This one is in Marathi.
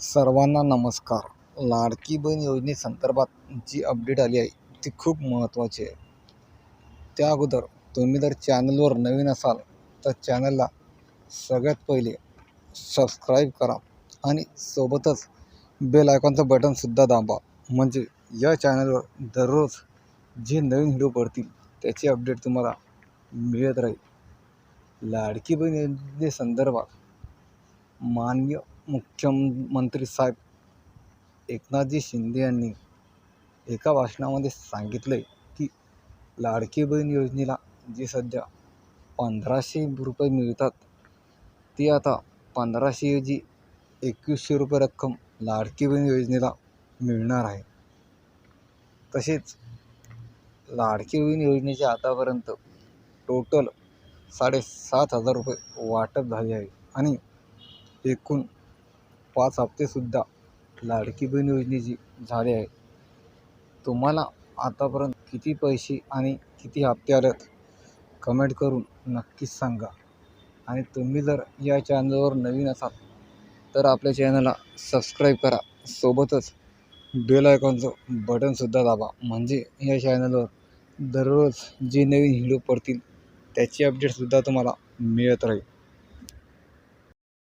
सर्वांना नमस्कार. लाडकी बहीण योजनेसंदर्भात जी अपडेट आली आहे ती खूप महत्त्वाची आहे. त्या अगोदर तुम्ही जर चॅनलवर नवीन असाल तर चॅनलला सगळ्यात पहिले सबस्क्राईब करा आणि सोबतच बेल आयकॉनचं बटनसुद्धा दाबा. म्हणजे या चॅनलवर दररोज जे नवीन व्हिडिओ पडतील त्याची अपडेट तुम्हाला मिळत राहील. लाडकी बहीण योजनेसंदर्भात माननीय मुख्यमंत्री साहेब एकनाथजी शिंदे यांनी एका भाषणामध्ये सांगितलं आहे की लाडकी बहीण योजनेला जी सध्या पंधराशे रुपये मिळतात ती आता पंधराशेऐवजी एकवीसशे रुपये रक्कम लाडकी बहीण योजनेला मिळणार आहे. तसेच लाडकी बहीण योजनेचे आतापर्यंत टोटल साडेसात हजार रुपये वाटप झाले आहे आणि एकूण पाच हप्तेसुद्धा लाडकी बहीण योजनेची झाले आहे तुम्हाला आतापर्यंत किती पैसे आणि किती हप्ते आलेत? कमेंट करून नक्कीच सांगा. आणि तुम्ही जर या चॅनलवर नवीन असाल तर आपल्या चॅनलला सबस्क्राईब करा. सोबतच बेल आयकॉनचं बटनसुद्धा दाबा. म्हणजे या चॅनलवर दररोज जे नवीन व्हिडिओ पडतील त्याची अपडेटसुद्धा तुम्हाला मिळत राहील.